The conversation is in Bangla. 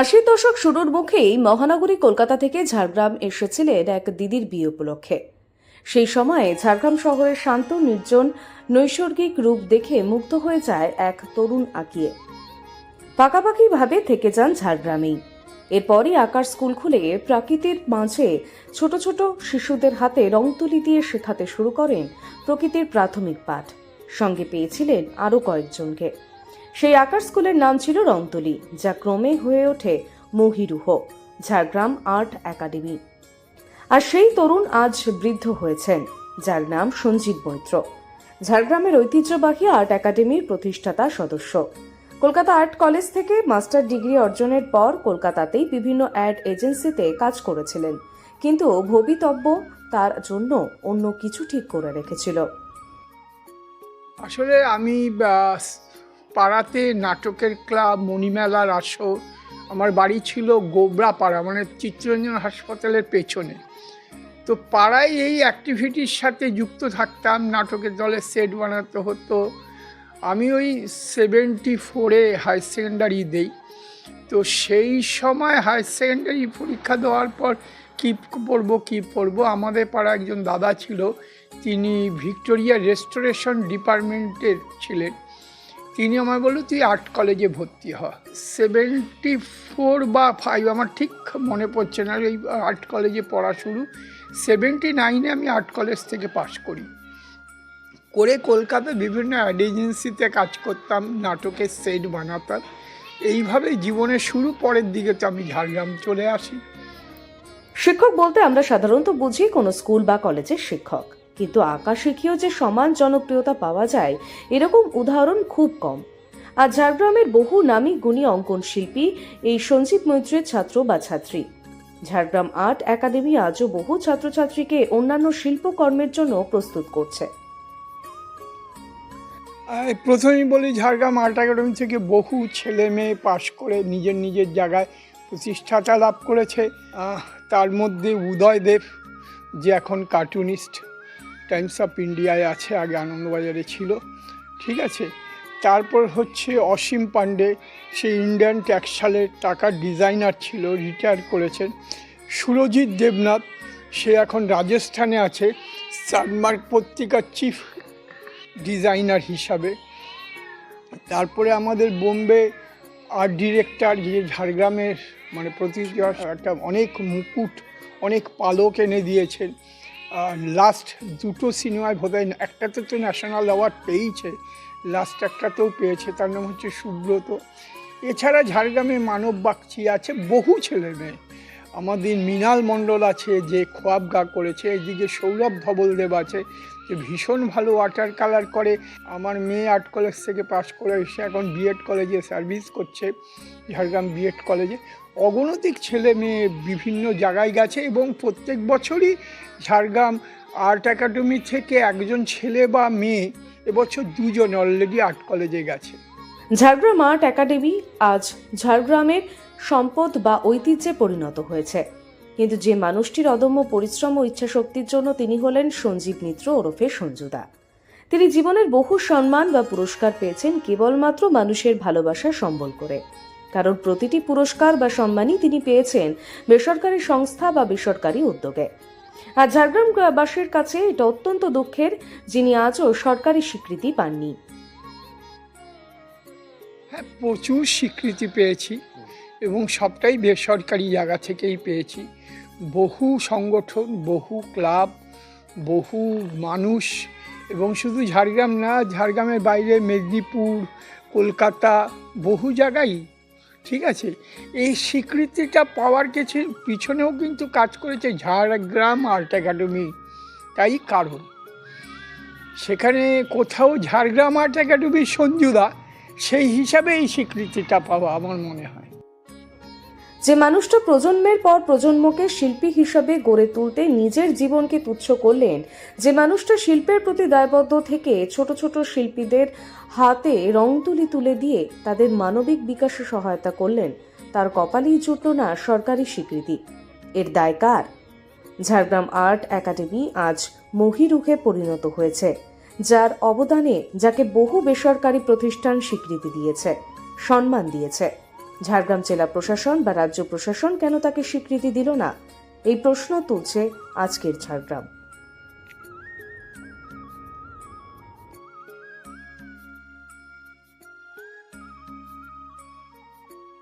আশির দশক শুরুর মুখেই মহানগরী কলকাতা থেকে ঝাড়গ্রাম এসেছিলেন এক দিদির বিয়ে উপলক্ষে। সেই সময়ে ঝাড়গ্রাম শহরের শান্ত, নির্জন, নৈসর্গিক রূপ দেখে মুগ্ধ হয়ে যায় এক তরুণ আঁকিয়ে। পাকাপাকিভাবে থেকে যান ঝাড়গ্রামেই। এরপরই আকার স্কুল খুলে প্রাকৃতির মাঝে ছোট ছোট শিশুদের হাতে রং তুলি দিয়ে শেখাতে শুরু করেন প্রকৃতির প্রাথমিক পাঠ। সঙ্গে পেয়েছিলেন আরও কয়েকজনকে। সেই আকার স্কুলের নাম ছিল রংতুলি, যা ক্রমে হয়ে ওঠে মহিরুহ, ঝাড়গ্রাম আর্ট একাডেমি। আর সেই তরুণ আজ বৃদ্ধ হয়েছেন, যার নাম সঞ্জীব মৈত্র ঝাড়গ্রামের ঐতিহ্যবাহী আর্ট একাডেমির প্রতিষ্ঠাতা সদস্য। কলকাতা আর্ট কলেজ থেকে মাস্টার ডিগ্রি অর্জনের পর কলকাতাতেই বিভিন্ন অ্যাড এজেন্সিতে কাজ করেছিলেন। কিন্তু ভবিতব্য তার জন্য অন্য কিছু ঠিক করে রেখেছিল। আসলে আমি পাড়াতে নাটকের ক্লাব, মণিমেলার আসর। আমার বাড়ি ছিল গোবরা পাড়া মানে চিত্তরঞ্জন হাসপাতালের পেছনে। তো পাড়ায় এই অ্যাক্টিভিটির সাথে যুক্ত থাকতাম, নাটকের দলে সেট বানাতে হতো। আমি ওই সেভেন্টি ফোরে হাই সেকেন্ডারি দেই। তো সেই সময় হাই সেকেন্ডারি পরীক্ষা দেওয়ার পর কী পড়ব কী পড়ব আমাদের পাড়া একজন দাদা ছিল, তিনি ভিক্টোরিয়া রেস্টোরেশন ডিপার্টমেন্টের ছিলেন। তিনি আমায় বলল, তুই আর্ট কলেজে ভর্তি হ। সেভেন্টি ফোর বা ফাইভ আমার ঠিক মনে পড়ছে না এই আর্ট কলেজে পড়া শুরু। সেভেন্টি নাইনে আমি আর্ট কলেজ থেকে পাশ করি। করে কলকাতায় বিভিন্ন অ্যাড এজেন্সিতে কাজ করতাম, নাটকের সেট বানাতাম। এইভাবে জীবনের শুরু পরের দিকে তো আমি ঝাড়গ্রাম চলে আসি। শিক্ষক বলতে আমরা সাধারণত বুঝি কোনো স্কুল বা কলেজের শিক্ষক। কিন্তু আঁকা শিখিয়েও যে সমান জনপ্রিয়তা পাওয়া যায়, এরকম উদাহরণ খুব কম। আর ঝাড়গ্রামের বহু নামী গুণী অঙ্কন শিল্পী এই সঞ্জীব মৈত্রের ছাত্র বা ছাত্রী। ঝাড়গ্রাম আর্ট একাডেমি আজও বহু ছাত্রছাত্রীকে অন্যান্য শিল্পকর্মের জন্য প্রস্তুত করছে। প্রথমেই বলি, ঝাড়গ্রাম আর্ট একাডেমি থেকে বহু ছেলে মেয়ে পাশ করে নিজের নিজের জায়গায় প্রতিষ্ঠাতা লাভ করেছে। তার মধ্যে উদয় দেব, যে এখন কার্টুনিস্ট টাইমস অফ ইন্ডিয়ায় আছে, আগে আনন্দবাজারে ছিল। ঠিক আছে? তারপর হচ্ছে অসীম পান্ডে সে ইন্ডিয়ান ট্যাক্সালের টাকার ডিজাইনার ছিল রিটায়ার করেছেন। সুরজিৎ দেবনাথ, সে এখন রাজস্থানে আছে সানমার্ক পত্রিকার চিফ ডিজাইনার হিসাবে। তারপরে আমাদের বোম্বে আর্ট ডিরেক্টর যে ঝাড়গ্রামের মানে প্রতি একটা অনেক মুকুট, অনেক পালক এনে দিয়েছেন। লাস্ট দুটো সিনেমায় বোধহয় একটাতে তো ন্যাশনাল অ্যাওয়ার্ড পেয়েছে লাস্ট একটাতেও পেয়েছে, তার নাম হচ্ছে সুব্রত। এছাড়া ঝাড়গ্রামে মানব বাগচি আছে, বহু ছেলে মেয়ে আমাদের মৃণাল মণ্ডল আছে, যে খোয়াব গা করেছে, এদিকে সৌরভ ধবলদেব আছে, যে ভীষণ ভালো ওয়াটার কালার করে। আমার মেয়ে আর্ট কলেজ থেকে পাশ করে এসে এখন বিএড কলেজে সার্ভিস করছে, ঝাড়গ্রাম বিএড কলেজে অগণতিক ছেলে মেয়ে বিভিন্ন জায়গায় গেছে এবং প্রত্যেক বছরই ঝাড়গ্রাম আর্ট একাডেমি থেকে একজন ছেলে বা মেয়ে এবছর দুজন অলরেডি আর্ট কলেজে গেছে। ঝাড়গ্রাম আর্ট একাডেমি আজ ঝাড়গ্রামের সম্পদ বা ঐতিহ্যে পরিণত হয়েছে। কিন্তু যে মানুষটির অদম্য পরিশ্রম ও ইচ্ছাশক্তির জন্য তিনি হলেন সঞ্জীব মিত্র ওরফে সঞ্জুদা। তিনি জীবনের বহু সম্মান বা পুরস্কার পেয়েছেন কেবলমাত্র মানুষের ভালোবাসা সম্বল করে। কারণ প্রতিটি পুরস্কার বা সম্মানই তিনি পেয়েছেন বেসরকারি সংস্থা বা বেসরকারি উদ্যোগে। আর ঝাড়গ্রামবাসীর কাছে এটা অত্যন্ত দুঃখের, যিনি আজও সরকারি স্বীকৃতি পাননি। হ্যাঁ প্রচুর স্বীকৃতি পেয়েছি এবং সবটাই বেসরকারি জায়গা থেকেই পেয়েছি। বহু সংগঠন, বহু ক্লাব, বহু মানুষ এবং শুধু ঝাড়গ্রাম না, ঝাড়গ্রামের বাইরে মেদিনীপুর, কলকাতা, বহু জায়গায় ঠিক আছে? এই স্বীকৃতিটা পাওয়ার কিছু, পিছনেও কিন্তু কাজ করেছে ঝাড়গ্রাম আর্ট একাডেমি। তাই কারণ। সেখানে কোথাও ঝাড়গ্রাম আর্ট একাডেমির সঞ্জুদা সেই হিসাবে এই স্বীকৃতিটা পাওয়া আমার মনে হয়। যে মানুষটা প্রজন্মের পর প্রজন্মকে শিল্পী হিসাবে গড়ে তুলতে নিজের জীবনকে তুচ্ছ করলেন, যে মানুষটা শিল্পের প্রতি দায়বদ্ধ থেকে ছোট ছোট শিল্পীদের হাতে রং তুলি তুলে দিয়ে তাদের মানবিক বিকাশে সহায়তা করলেন, তার কপালেই জুটল না সরকারি স্বীকৃতি। এর দায় কার? ঝাড়গ্রাম আর্ট একাডেমি আজ মহিরুখে পরিণত হয়েছে। যার অবদানে যাকে বহু বেসরকারি প্রতিষ্ঠান স্বীকৃতি দিয়েছে, সম্মান দিয়েছে। ঝাড়গ্রাম জেলা প্রশাসন বা রাজ্য প্রশাসন কেন তাকে স্বীকৃতি দিল না? এই প্রশ্ন তুলছে আজকের ঝাড়গ্রাম।